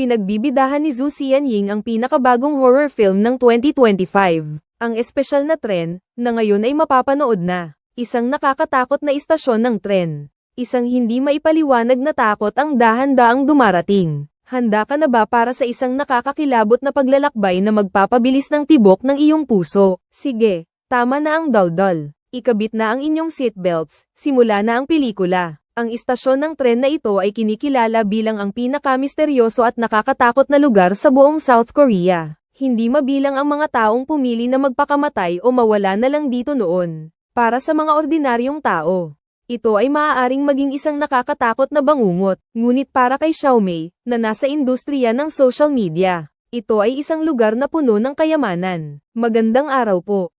Pinagbibidahan ni Zhu Xianying ang pinakabagong horror film ng 2025. Ang espesyal na tren, na ngayon ay mapapanood na. Isang nakakatakot na istasyon ng tren. Isang hindi maipaliwanag na takot ang dahan-daang dumarating. Handa ka na ba para sa isang nakakakilabot na paglalakbay na magpapabilis ng tibok ng iyong puso? Sige, tama na ang daldal. Ikabit na ang inyong seatbelts, simula na ang pelikula. Ang istasyon ng tren na ito ay kinikilala bilang ang pinakamisteryoso at nakakatakot na lugar sa buong South Korea. Hindi mabilang ang mga taong pumili na magpakamatay o mawala na lang dito noon. Para sa mga ordinaryong tao, ito ay maaaring maging isang nakakatakot na bangungot, ngunit para kay Xiaomei, na nasa industriya ng social media, ito ay isang lugar na puno ng kayamanan. Magandang araw po.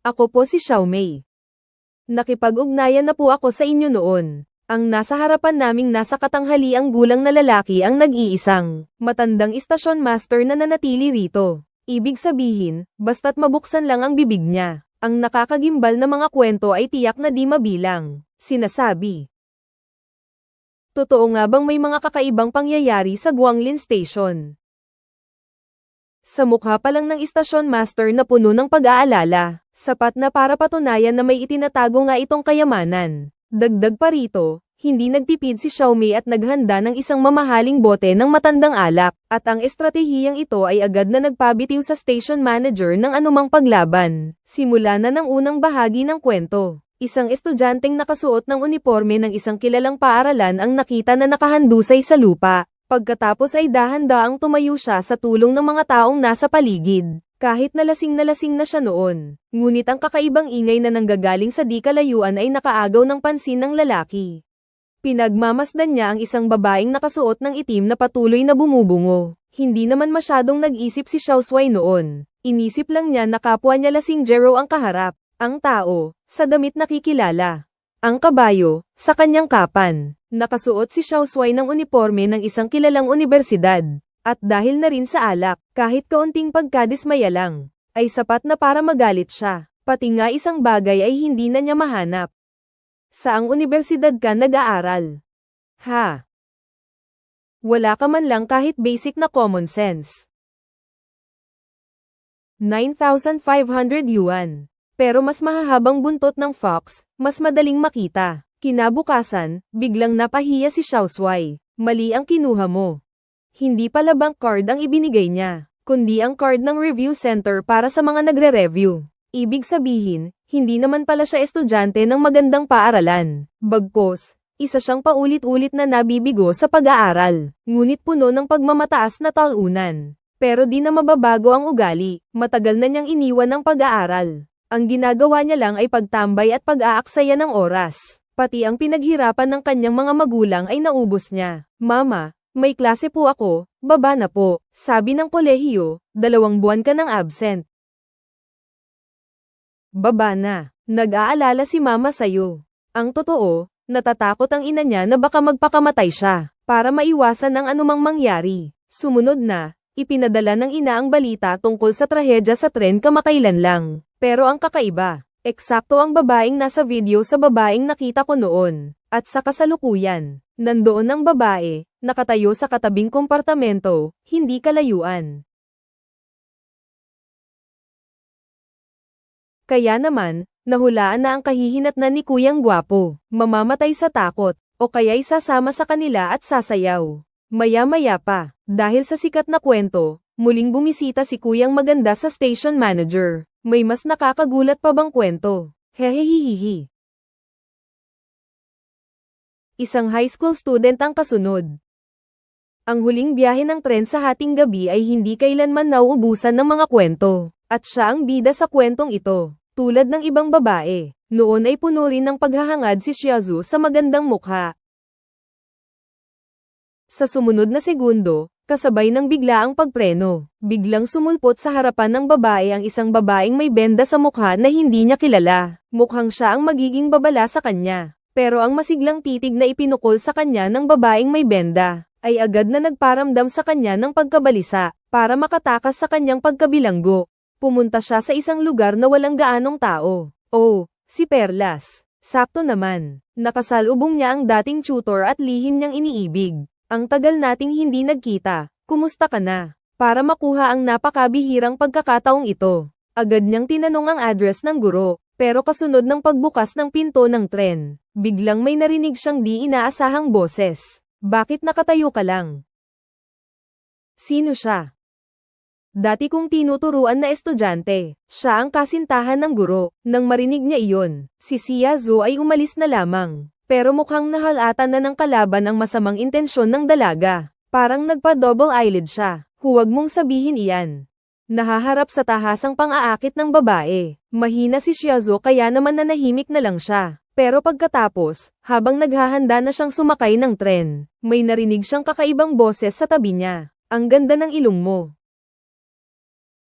Ako po si Xiaomei. Nakipag-ugnayan na po ako sa inyo noon. Ang nasa harapan naming nasa katanghali ang gulang na lalaki ang nag-iisang, matandang istasyon master na nanatili rito. Ibig sabihin, basta't mabuksan lang ang bibig niya, ang nakakagimbal na mga kwento ay tiyak na di mabilang, sinasabi. Totoo nga bang may mga kakaibang pangyayari sa Guanglin Station? Sa mukha pa lang ng istasyon master na puno ng pag-aalala, sapat na para patunayan na may itinatago nga itong kayamanan. Dagdag pa rito, hindi nagtipid si Xiaomi at naghanda ng isang mamahaling bote ng matandang alak, at ang estratehiyang ito ay agad na nagpabitiw sa station manager ng anumang paglaban. Simula na ng unang bahagi ng kwento. Isang estudyanteng nakasuot ng uniforme ng isang kilalang paaralan ang nakita na nakahandusay sa lupa. Pagkatapos ay dahan-daang tumayo siya sa tulong ng mga taong nasa paligid. Kahit nalasing nalasing na siya noon, ngunit ang kakaibang ingay na nanggagaling sa di kalayuan ay nakaagaw ng pansin ng lalaki. Pinagmamasdan niya ang isang babaeng nakasuot ng itim na patuloy na bumubungo. Hindi naman masyadong nag-isip si Xiao Shuai noon. Inisip lang niya na kapwa niya lasing Jero ang kaharap. Ang tao, sa damit nakikilala. Ang kabayo, sa kanyang kapan. Nakasuot si Xiao Shuai ng uniforme ng isang kilalang universidad. At dahil na rin sa alak, kahit kaunting pagkadismaya lang, ay sapat na para magalit siya. Pati nga isang bagay ay hindi na niya mahanap. Saang universidad ka nag-aaral? Ha? Wala ka man lang kahit basic na common sense. 9,500 yuan. Pero mas mahahabang buntot ng fox, mas madaling makita. Kinabukasan, biglang napahiya si Xiao Shuai. Mali ang kinuha mo. Hindi pala bank card ang ibinigay niya, kundi ang card ng review center para sa mga nagre-review. Ibig sabihin, hindi naman pala siya estudyante ng magandang paaralan. Bagkos, isa siyang paulit-ulit na nabibigo sa pag-aaral, ngunit puno ng pagmamataas na talunan. Pero di na mababago ang ugali, matagal na niyang iniwan ng pag-aaral. Ang ginagawa niya lang ay pagtambay at pag-aaksaya ng oras. Pati ang pinaghirapan ng kanyang mga magulang ay naubos niya. Mama, may klase po ako, baba na po. Sabi ng kolehiyo, dalawang buwan ka ng absent. Baba na. Nag-aalala si mama sa'yo. Ang totoo, natatakot ang ina niya na baka magpakamatay siya, para maiwasan ang anumang mangyari. Sumunod na, ipinadala ng ina ang balita tungkol sa trahedya sa tren kamakailan lang. Pero ang kakaiba, eksakto ang babaeng nasa video sa babaeng nakita ko noon. At sa kasalukuyan, nandoon ang babae, nakatayo sa katabing kompartamento, hindi kalayuan. Kaya naman, nahulaan na ang kahihinatnan ni Kuyang Gwapo, mamamatay sa takot, o kaya'y sasama sa kanila at sasayaw. Maya-maya pa, dahil sa sikat na kwento, muling bumisita si Kuyang Maganda sa station manager. May mas nakakagulat pa bang kwento? Hehehihihi. Isang high school student ang kasunod. Ang huling biyahe ng tren sa hating gabi ay hindi kailanman nauubusan ng mga kwento, at siya ang bida sa kwentong ito. Tulad ng ibang babae, noon ay puno rin ng paghahangad si Shiazu sa magandang mukha. Sa sumunod na segundo, kasabay ng bigla ang pagpreno, biglang sumulpot sa harapan ng babae ang isang babaeng may benda sa mukha na hindi niya kilala. Mukhang siya ang magiging babala sa kanya. Pero ang masiglang titig na ipinukol sa kanya ng babaeng may benda, ay agad na nagparamdam sa kanya ng pagkabalisa, para makatakas sa kanyang pagkabilanggo. Pumunta siya sa isang lugar na walang gaanong tao. Oh, si Perlas. Sakto naman. Nakasalubong niya ang dating tutor at lihim niyang iniibig. Ang tagal nating hindi nagkita, kumusta ka na? Para makuha ang napakabihirang pagkakataong ito. Agad niyang tinanong ang address ng guro, pero kasunod ng pagbukas ng pinto ng tren, biglang may narinig siyang di inaasahang boses. Bakit nakatayo ka lang? Sino siya? Dati kong tinuturuan na estudyante, siya ang kasintahan ng guro. Nang marinig niya iyon, si Siazo ay umalis na lamang. Pero mukhang nahalata na ng kalaban ang masamang intensyon ng dalaga. Parang nagpa-double eyelid siya. Huwag mong sabihin iyan. Nahaharap sa tahasang pang-aakit ng babae. Mahina si Shiazo kaya naman nanahimik na lang siya. Pero pagkatapos, habang naghahanda na siyang sumakay ng tren, may narinig siyang kakaibang boses sa tabi niya. Ang ganda ng ilong mo.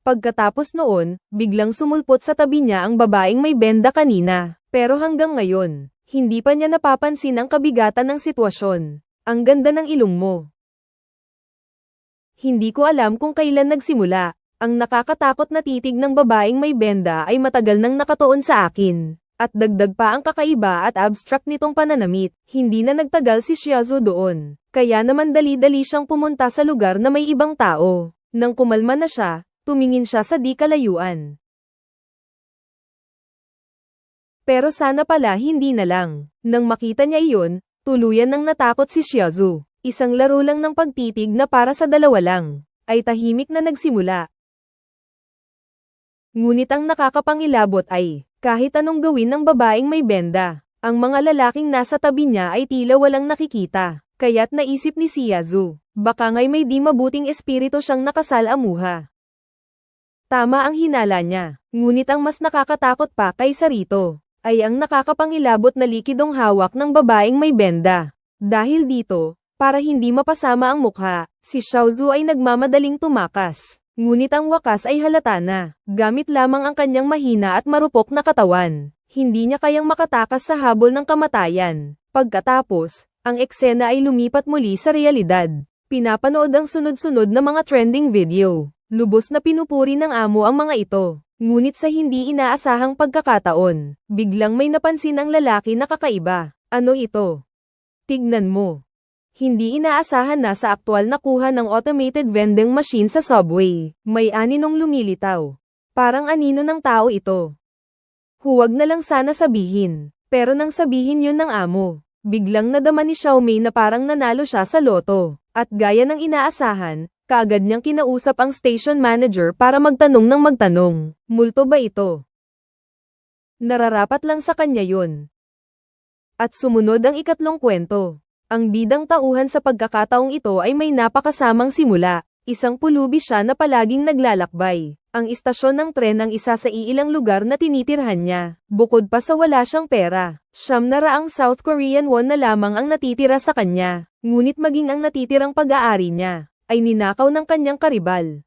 Pagkatapos noon, biglang sumulpot sa tabi niya ang babaeng may benda kanina. Pero hanggang ngayon, hindi pa niya napapansin ang kabigatan ng sitwasyon. Ang ganda ng ilong mo. Hindi ko alam kung kailan nagsimula. Ang nakakatakot na titig ng babaeng may benda ay matagal nang nakatuon sa akin. At dagdag pa ang kakaiba at abstract nitong pananamit, hindi na nagtagal si Shiazo doon. Kaya naman dali-dali siyang pumunta sa lugar na may ibang tao. Nang kumalma na siya, tumingin siya sa di kalayuan. Pero sana pala hindi na lang. Nang makita niya iyon, tuluyan nang natakot si Shiazu. Isang laro lang ng pagtitig na para sa dalawa lang. Ay tahimik na nagsimula. Ngunit ang nakakapangilabot ay, kahit anong gawin ng babaeng may benda, ang mga lalaking nasa tabi niya ay tila walang nakikita. Kaya't naisip ni Shiazu, baka ngay may di mabuting espiritu siyang nakasalamuha. Tama ang hinala niya, ngunit ang mas nakakatakot pa kaysa rito, ay ang nakakapangilabot na likidong hawak ng babaeng may benda. Dahil dito, para hindi mapasama ang mukha, si Xiaozu ay nagmamadaling tumakas. Ngunit ang wakas ay halata na, gamit lamang ang kanyang mahina at marupok na katawan. Hindi niya kayang makatakas sa habol ng kamatayan. Pagkatapos, ang eksena ay lumipat muli sa realidad. Pinapanood ang sunod-sunod na mga trending video. Lubos na pinupuri ng amo ang mga ito. Ngunit sa hindi inaasahang pagkakataon, biglang may napansin ang lalaki na kakaiba. Ano ito? Tignan mo. Hindi inaasahan na sa aktwal na kuha ng automated vending machine sa subway. May aninong lumilitaw. Parang anino ng tao ito. Huwag na lang sana sabihin. Pero nang sabihin yun ng amo, biglang nadama ni Xiaomei na parang nanalo siya sa loto. At gaya ng inaasahan, kaagad niyang kinausap ang station manager para magtanong ng magtanong. Multo ba ito? Nararapat lang sa kanya yun. At sumunod ang ikatlong kwento. Ang bidang tauhan sa pagkakataong ito ay may napakasamang simula. Isang pulubi siya na palaging naglalakbay. Ang istasyon ng tren ang isa sa iilang lugar na tinitirhan niya. Bukod pa sa wala siyang pera, siyam na raang South Korean won na lamang ang natitira sa kanya. Ngunit maging ang natitirang pag-aari niya, ay ninakaw ng kanyang karibal.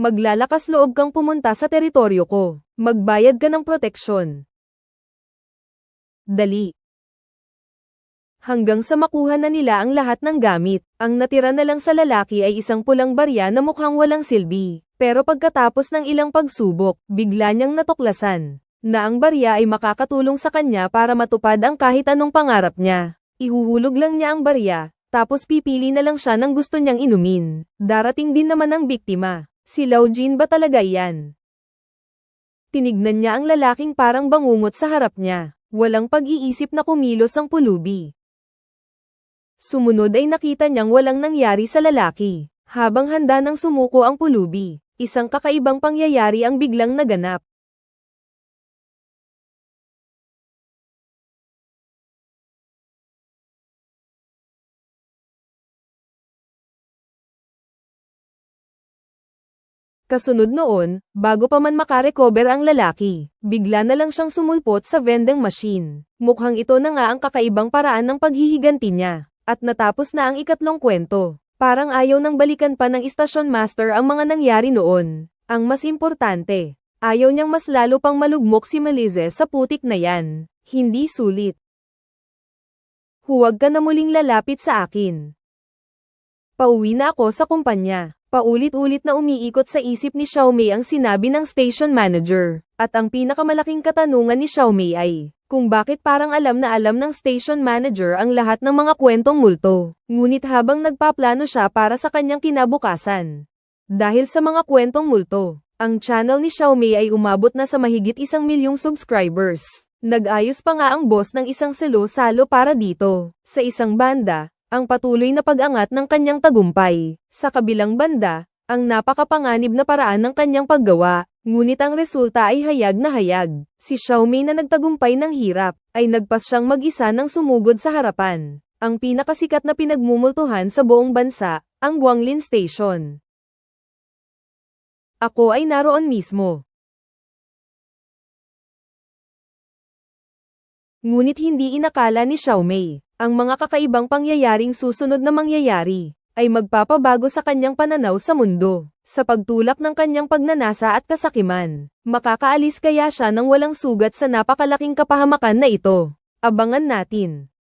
Maglalakas loob kang pumunta sa teritoryo ko. Magbayad ka ng proteksyon. Dali. Hanggang sa makuha na nila ang lahat ng gamit, ang natira na lang sa lalaki ay isang pulang barya na mukhang walang silbi. Pero pagkatapos ng ilang pagsubok, bigla niyang natuklasan na ang barya ay makakatulong sa kanya para matupad ang kahit anong pangarap niya. Ihuhulog lang niya ang barya, tapos pipili na lang siya ng gusto niyang inumin. Darating din naman ang biktima. Si Lao Jin ba talaga iyan? Tinignan niya ang lalaking parang bangungot sa harap niya. Walang pag-iisip na kumilos ang pulubi. Sumunod ay nakita niyang walang nangyari sa lalaki. Habang handa nang sumuko ang pulubi, isang kakaibang pangyayari ang biglang naganap. Kasunod noon, bago pa man makarecover ang lalaki, bigla na lang siyang sumulpot sa vending machine. Mukhang ito na nga ang kakaibang paraan ng paghihiganti niya. At natapos na ang ikatlong kwento. Parang ayaw nang balikan pa ng istasyon master ang mga nangyari noon. Ang mas importante, ayaw niyang mas lalo pang malugmok si Melize sa putik na yan. Hindi sulit. Huwag ka na muling lalapit sa akin. Pauwi na ako sa kumpanya. Paulit-ulit na umiikot sa isip ni Xiaomei ang sinabi ng station manager. At ang pinakamalaking katanungan ni Xiaomei ay, kung bakit parang alam na alam ng station manager ang lahat ng mga kwentong multo. Ngunit habang nagpaplano siya para sa kanyang kinabukasan. Dahil sa mga kwentong multo, ang channel ni Xiaomei ay umabot na sa mahigit isang milyong subscribers. Nag-ayos pa nga ang boss ng isang selo-salo para dito. Sa isang banda, ang patuloy na pag-angat ng kanyang tagumpay. Sa kabilang banda, ang napakapanganib na paraan ng kanyang paggawa, ngunit ang resulta ay hayag na hayag. Si Xiaomei na nagtagumpay ng hirap, ay nagpas siyang mag-isa ng sumugod sa harapan. Ang pinakasikat na pinagmumultuhan sa buong bansa, ang Guanglin Station. Ako ay naroon mismo. Ngunit hindi inakala ni Xiaomei, ang mga kakaibang pangyayaring susunod na mangyayari, ay magpapabago sa kanyang pananaw sa mundo. Sa pagtulak ng kanyang pagnanasa at kasakiman, makakaalis kaya siya ng walang sugat sa napakalaking kapahamakan na ito. Abangan natin.